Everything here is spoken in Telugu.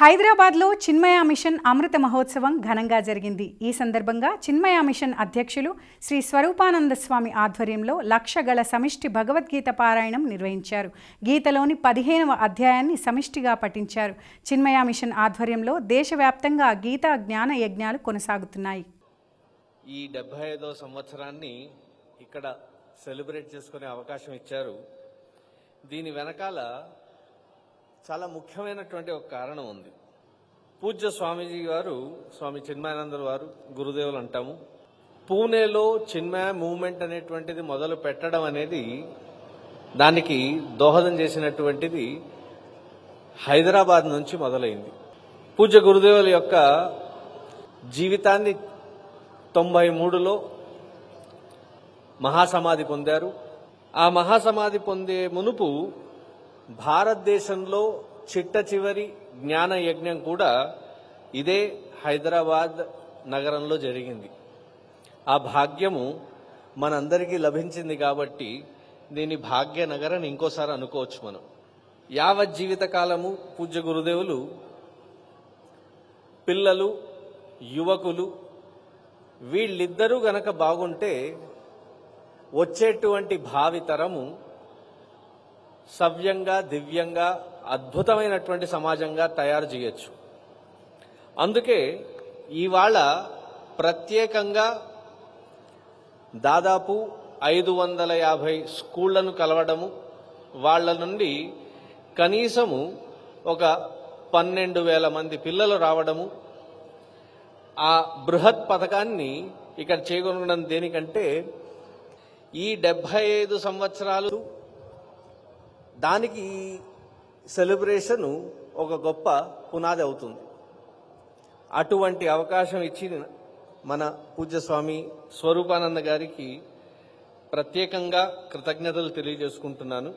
హైదరాబాద్లో చిన్మయ మిషన్ అమృత మహోత్సవం ఘనంగా జరిగింది. ఈ సందర్భంగా చిన్మయ మిషన్ అధ్యక్షులు శ్రీ స్వరూపానంద స్వామి ఆధ్వర్యంలో లక్షగల సమిష్టి భగవద్గీత పారాయణం నిర్వహించారు. గీతలోని పదిహేనవ అధ్యాయాన్ని సమిష్టిగా పఠించారు. చిన్మయ మిషన్ ఆధ్వర్యంలో దేశవ్యాప్తంగా గీతా జ్ఞాన యజ్ఞాలు కొనసాగుతున్నాయి. ఈ డెబ్బై ఐదో సంవత్సరాన్ని ఇక్కడ సెలబ్రేట్ చేసుకునే అవకాశం ఇచ్చారు. దీని వెనకాల చాలా ముఖ్యమైనటువంటి ఒక కారణం ఉంది. పూజ్య స్వామీజీ గారు స్వామి చిన్మయానందరు వారు గురుదేవులు అంటాము పూణేలో చిన్మయ మూవ్మెంట్ అనేటువంటిది మొదలు పెట్టడం అనేది దానికి దోహదం చేసినటువంటిది హైదరాబాద్ నుంచి మొదలైంది. పూజ్య గురుదేవుల యొక్క జీవితాన్ని తొంభై మూడులో మహాసమాధి పొందారు. ఆ మహాసమాధి పొందే మునుపు భారతదేశంలో చిట్ట చివరి జ్ఞాన యజ్ఞం కూడా ఇదే హైదరాబాద్ నగరంలో జరిగింది. ఆ భాగ్యము మనందరికీ లభించింది కాబట్టి దీని భాగ్య నగరం ఇంకోసారి అనుకోవచ్చు మనం. యావత్ జీవితకాలము పూజ్య గురుదేవులు పిల్లలు యువకులు వీళ్ళిద్దరూ గనక బాగుంటే వచ్చేటువంటి భావితరము సవ్యంగా దివ్యంగా అద్భుతమైనటువంటి సమాజంగా తయారు చేయొచ్చు. అందుకే ఇవాళ ప్రత్యేకంగా దాదాపు ఐదు వందల యాభై స్కూళ్ళను కలవడము వాళ్ళ నుండి కనీసము ఒక పన్నెండు వేల మంది పిల్లలు రావడము ఆ బృహత్ పథకాన్ని ఇక్కడ చేయగొనడం దేనికంటే ఈ డెబ్భై ఐదు సంవత్సరాలు దానికి సెలబ్రేషను ఒక గొప్ప పునాది అవుతుంది. అటువంటి అవకాశం ఇచ్చిన మన పూజ్యస్వామి స్వరూపానంద గారికి ప్రత్యేకంగా కృతజ్ఞతలు తెలియజేసుకుంటున్నాను.